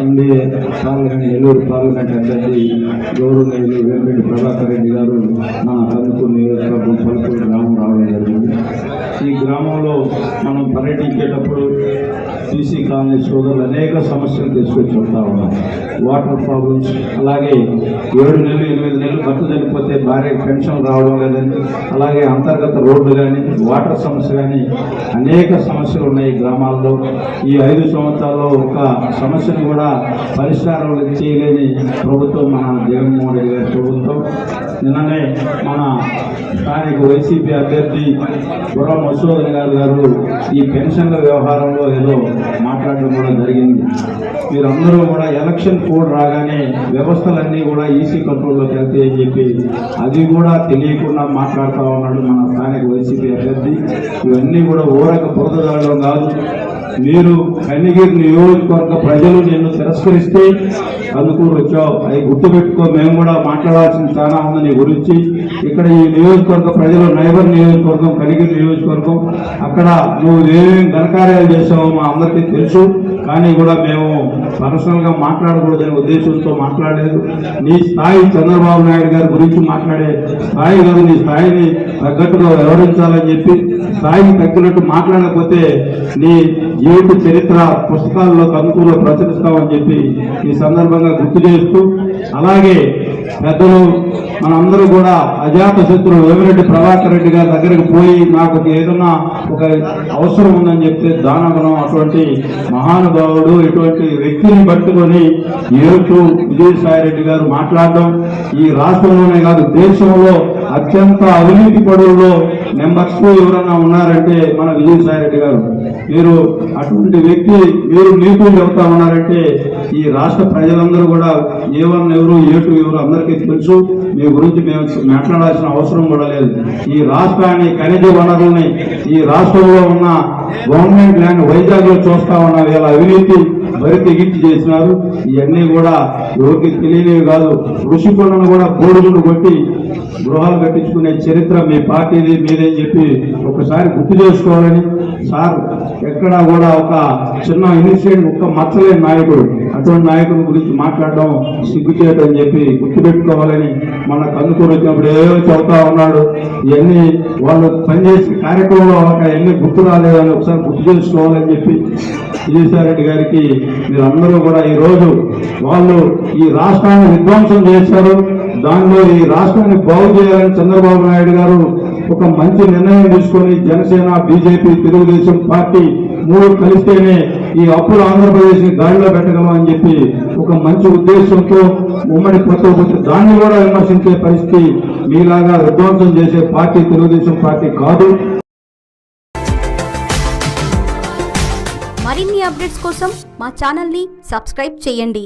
NDA parliament Nellore parliament అభ్యర్థి గౌరవనీయులు వేమిరెడ్డి ప్రభాకర్ రెడ్డి గారు మన కందుకూరు నియోజకవర్గం పలుకూరు గ్రామం రావడం జరిగింది. ఈ గ్రామంలో మనం పర్యటించేటప్పుడు సీసీ కాలనీ సోదరులు అనేక సమస్యలు తీసుకొచ్చి ఉంటా ఉన్నాం వాటర్ ప్రాబ్లమ్స్ అలాగే ఏడు నెలలు ఎనిమిది నెలలు భర్త చనిపోతే భార్య పెన్షన్ రావడం లేదని అలాగే అంతర్గత రోడ్లు కానీ వాటర్ సమస్య కానీ అనేక సమస్యలు ఉన్నాయి గ్రామాల్లో. ఈ ఐదు సంవత్సరాల్లో ఒక సమస్యను కూడా పరిష్కారం చేయలేని ప్రభుత్వం మన జగన్మోహన్ రెడ్డి గారి ప్రభుత్వం. నిన్ననే మన స్థానిక వైసీపీ అభ్యర్థి బుర్ర మసూదన్ గారు గారు ఈ పెన్షన్ల వ్యవహారంలో ఏదో మాట్లాడడం కూడా జరిగింది. మీరందరూ కూడా ఎలక్షన్ కోడ్ రాగానే వ్యవస్థలన్నీ కూడా ఈసీ కంట్రోల్లోకి వెళ్తే అని చెప్పి అది కూడా తెలియకుండా మాట్లాడుతూ ఉన్నాడు మన స్థానిక వైసీపీ అభ్యర్థి. ఇవన్నీ కూడా ఊరక బురదగలడం కాదు. మీరు కన్నిగిరి నియోజకవర్గ ప్రజలు నిన్ను తిరస్కరిస్తే అందుకూరు వచ్చావు. అవి గుర్తుపెట్టుకో మేము కూడా మాట్లాడాల్సిన చాలా ఉంది నీ గురించి. ఇక్కడ ఈ నియోజకవర్గ ప్రజలు నైబర్ నియోజకవర్గం కనిగిరి నియోజకవర్గం అక్కడ నువ్వు ఏమేమి ఘనకార్యాలు చేసావో మా అందరికీ తెలుసు. కానీ కూడా మేము పర్సనల్గా మాట్లాడకూడదనే ఉద్దేశంతో మాట్లాడలేదు. నీ స్థాయి చంద్రబాబు నాయుడు గారి గురించి మాట్లాడే స్థాయి కాదు నీ స్థాయిని తగ్గట్టుగా వివరించాలని చెప్పి స్థాయికి తగ్గినట్టు మాట్లాడకపోతే నీ జీవిత చరిత్ర పుస్తకాల్లో కందుకూరులో ప్రచురిస్తామని చెప్పి ఈ సందర్భంగా గుర్తు చేస్తూ అలాగే పెద్దలు మనందరూ కూడా అజాత శత్రువు వేమిరెడ్డి ప్రభాకర్ రెడ్డి గారి దగ్గరికి పోయి నాకు ఏదన్నా ఒక అవసరం ఉందని చెప్తే దానగుణం అటువంటి మహానుభావుడు ఇటువంటి వ్యక్తిని పట్టుకొని ఏటు విజయసాయి రెడ్డి గారు మాట్లాడడం ఈ రాష్ట్రంలోనే కాదు దేశంలో అత్యంత అవినీతి పడుల్లో నెంబర్ టూ ఎవరన్నా ఉన్నారంటే మన విజయసాయి రెడ్డి గారు. మీరు అటువంటి వ్యక్తి మీరు నీతులు చెబుతా ఉన్నారంటే ఈ రాష్ట్ర ప్రజలందరూ కూడా ఏ వన్ ఎవరు ఏ టూ ఎవరు అందరికీ తెలుసు. మీ గురించి మేము మాట్లాడాల్సిన అవసరం కూడా లేదు. ఈ రాష్ట్రాన్ని ఖనిజ వనరుల్ని ఈ రాష్ట్రంలో ఉన్న గవర్నమెంట్ ల్యాండ్ వైజాగ్లో చూస్తా ఉన్న వీళ్ళ అవినీతి బరి తెగించి చేసినారు. ఇవన్నీ కూడా ఎవరికి తెలియనివి కాదు. ఋషికొండను కూడా బోడులను కొట్టి గృహాలు కట్టించుకునే చరిత్ర మీ పార్టీది మీదని చెప్పి ఒకసారి గుర్తు చేసుకోవాలని. సార్ ఎక్కడా కూడా ఒక చిన్న ఇన్సిడెంట్ ఒక్క మచ్చలేని నాయకుడు అటువంటి నాయకుడి గురించి మాట్లాడడం సిగ్గుచేటు అని చెప్పి గుర్తుపెట్టుకోవాలని మన కందుకూరు వచ్చినప్పుడు ఏవో చదువుతా ఉన్నాడు. ఇవన్నీ వాళ్ళు పనిచేసే కార్యక్రమంలో వాళ్ళకి ఎన్ని గుర్తు రాలేదని ఒకసారి గుర్తు చేసుకోవాలని చెప్పి విజయసాయిరెడ్డి గారికి మీరందరూ కూడా ఈ రోజు వాళ్ళు ఈ రాష్ట్రాన్ని విధ్వంసం చేశారు. దానిలో ఈ రాష్ట్రాన్ని బాగు చేయాలని చంద్రబాబు నాయుడు గారు ఒక మంచి నిర్ణయం తీసుకొని జనసేన బీజేపీ తెలుగుదేశం పార్టీ మూడు కలిస్తేనే ఈ అప్పులు ఆంధ్రప్రదేశ్ని గాడిలో పెట్టగలం అని చెప్పి ఒక మంచి ఉద్దేశంతో ఉమ్మడి కొత్త దాన్ని కూడా విమర్శించే పరిస్థితి మీలాగా విధ్వంసం చేసే పార్టీ తెలుగుదేశం పార్టీ కాదు. మరిన్ని అప్డేట్స్ కోసం మా ఛానల్ని సబ్స్క్రైబ్ చేయండి.